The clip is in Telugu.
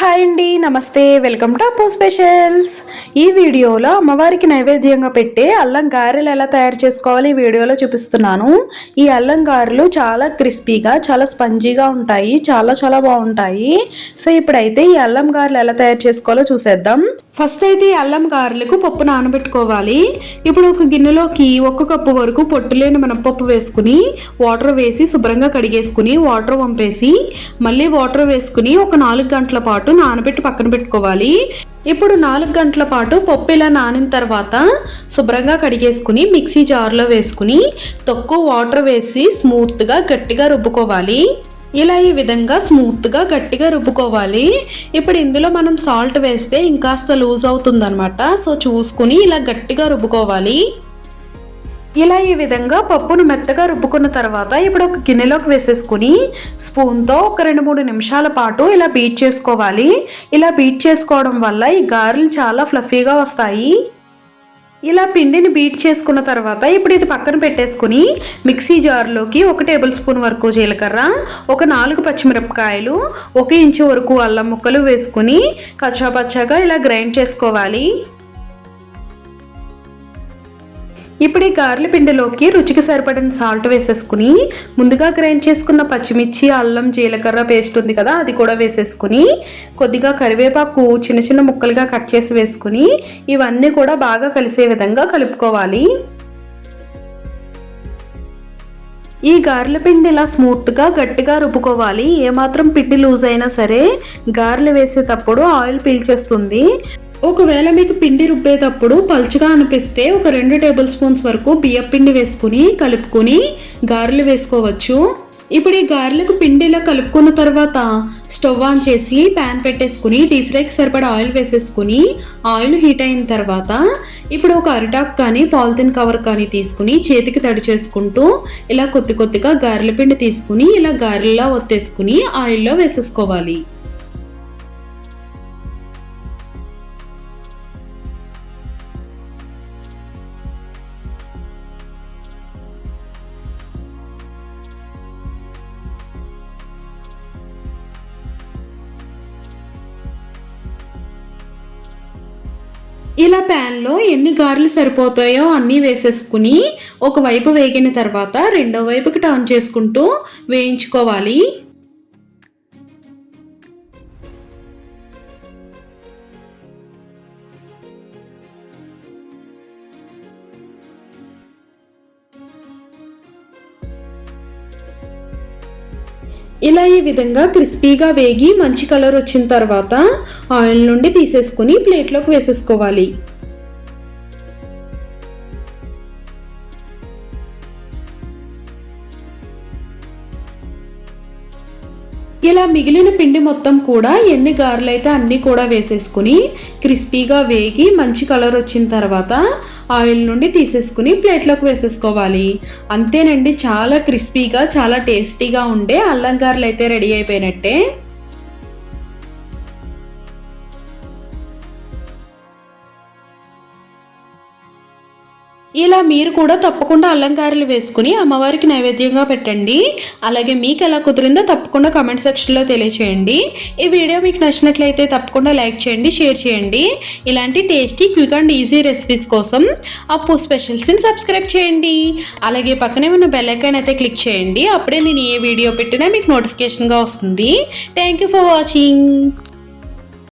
హాయ్ అండి నమస్తే వెల్కమ్ టు అప్పు స్పెషల్స్. ఈ వీడియోలో అమ్మవారికి నైవేద్యంగా పెట్టే అల్లం గారెలు ఎలా తయారు చేసుకోవాలి ఈ వీడియోలో చూపిస్తున్నాను. ఈ అల్లం గారెలు చాలా క్రిస్పీగా చాలా స్పంజీగా ఉంటాయి చాలా చాలా బాగుంటాయి. సో ఇప్పుడైతే ఈ అల్లం గారెలు ఎలా తయారు చేసుకోవాలో చూసేద్దాం. ఫస్ట్ అయితే ఈ అల్లం గారెలకు పప్పు నానబెట్టుకోవాలి. ఇప్పుడు ఒక గిన్నెలోకి ఒక కప్పు వరకు పొట్టు లేని మినపప్పు వేసుకుని వాటర్ వేసి శుభ్రంగా కడిగేసుకుని వాటర్ పంపేసి మళ్ళీ వాటర్ వేసుకుని ఒక నాలుగు గంటల పాటు నానబెట్టి పక్కన పెట్టుకోవాలి. ఇప్పుడు నాలుగు గంటల పాటు పప్పు ఇలా నానిన తర్వాత శుభ్రంగా కడిగేసుకుని మిక్సీ జార్లో వేసుకుని తక్కువ వాటర్ వేసి స్మూత్గా గట్టిగా రుబ్బుకోవాలి. ఇలా ఈ విధంగా స్మూత్గా గట్టిగా రుబ్బుకోవాలి. ఇప్పుడు ఇందులో మనం సాల్ట్ వేస్తే ఇంకాస్త లూజ్ అవుతుందన్నమాట. సో చూసుకుని ఇలా గట్టిగా రుబ్బుకోవాలి. ఇలా ఈ విధంగా పప్పును మెత్తగా రుబ్బుకున్న తర్వాత ఇప్పుడు ఒక గిన్నెలోకి వేసేసుకుని స్పూన్తో ఒక రెండు మూడు నిమిషాల పాటు ఇలా బీట్ చేసుకోవాలి. ఇలా బీట్ చేసుకోవడం వల్ల ఈ గారెలు చాలా ఫ్లఫీగా వస్తాయి. ఇలా పిండిని బీట్ చేసుకున్న తర్వాత ఇప్పుడు ఇది పక్కన పెట్టేసుకుని మిక్సీ జార్లోకి ఒక టేబుల్ స్పూన్ వరకు జీలకర్ర ఒక నాలుగు పచ్చిమిరపకాయలు ఒక ఇంచు వరకు అల్లం ముక్కలు వేసుకుని కచ్చాపచ్చాగా ఇలా గ్రైండ్ చేసుకోవాలి. ఇప్పుడు ఈ గార్ల పిండిలోకి రుచికి సరిపడిన సాల్ట్ వేసేసుకుని ముందుగా గ్రైండ్ చేసుకున్న పచ్చిమిర్చి అల్లం జీలకర్ర పేస్ట్ ఉంది కదా అది కూడా వేసేసుకుని కొద్దిగా కరివేపాకు చిన్న చిన్న ముక్కలుగా కట్ చేసి వేసుకుని ఇవన్నీ కూడా బాగా కలిసే విధంగా కలుపుకోవాలి. ఈ గారెల పిండి ఇలా స్మూత్గా గట్టిగా రుబ్బుకోవాలి. ఏమాత్రం పిండి లూజ్ అయినా సరే గారెలు వేసేటప్పుడు ఆయిల్ పీల్చేస్తుంది. ఒకవేళ మీకు పిండి రుబ్బేటప్పుడు పలుచగా అనిపిస్తే ఒక రెండు టేబుల్ స్పూన్స్ వరకు బియ్యం పిండి వేసుకుని కలుపుకొని గారెలు వేసుకోవచ్చు. ఇప్పుడు ఈ గారెలకు పిండి ఇలా కలుపుకున్న తర్వాత స్టవ్ ఆన్ చేసి ప్యాన్ పెట్టేసుకుని డీప్ ఫ్రైకి సరిపడా ఆయిల్ వేసేసుకుని ఆయిల్ హీట్ అయిన తర్వాత ఇప్పుడు ఒక అరిటాక్ కానీ పాలిథిన్ కవర్ కానీ తీసుకుని చేతికి తడి చేసుకుంటూ ఇలా కొద్ది కొద్దిగా గారెల పిండి తీసుకుని ఇలా గారెల్లా ఒత్తేసుకుని ఆయిల్లో వేసేసుకోవాలి. ఇలా ప్యాన్లో ఎన్ని గారెలు సరిపోతాయో అన్నీ వేసేసుకుని ఒకవైపు వేగిన తర్వాత రెండో వైపుకి టర్న్ చేసుకుంటూ వేయించుకోవాలి. ఇలా ఈ విధంగా క్రిస్పీగా వేగి మంచి కలర్ వచ్చిన తర్వాత ఆయిల్ నుండి తీసేసుకుని ప్లేట్లోకి వేసేసుకోవాలి. ఇలా మిగిలిన పిండి మొత్తం కూడా ఎన్ని గారెలు అయితే అన్నీ కూడా వేసేసుకుని క్రిస్పీగా వేగి మంచి కలర్ వచ్చిన తర్వాత ఆయిల్ నుండి తీసేసుకుని ప్లేట్లోకి వేసేసుకోవాలి. అంతేనండి చాలా క్రిస్పీగా చాలా టేస్టీగా ఉండే అల్లం గారెలు అయితే రెడీ అయిపోయినట్టే. ఇలా మీరు కూడా తప్పకుండా అలంకారాలు వేసుకుని అమ్మవారికి నైవేద్యంగా పెట్టండి. అలాగే మీకు ఎలా కుదిరిందో తప్పకుండా కమెంట్ సెక్షన్లో తెలియచేయండి. ఈ వీడియో మీకు నచ్చినట్లయితే తప్పకుండా లైక్ చేయండి షేర్ చేయండి. ఇలాంటి tasty quick and easy recipes కోసం అప్పు స్పెషల్స్ని సబ్స్క్రైబ్ చేయండి. అలాగే పక్కనే ఉన్న బెల్లైకాన్ అయితే క్లిక్ చేయండి. అప్పుడే నేను ఏ వీడియో పెట్టినా మీకు నోటిఫికేషన్గా వస్తుంది. Thank you for watching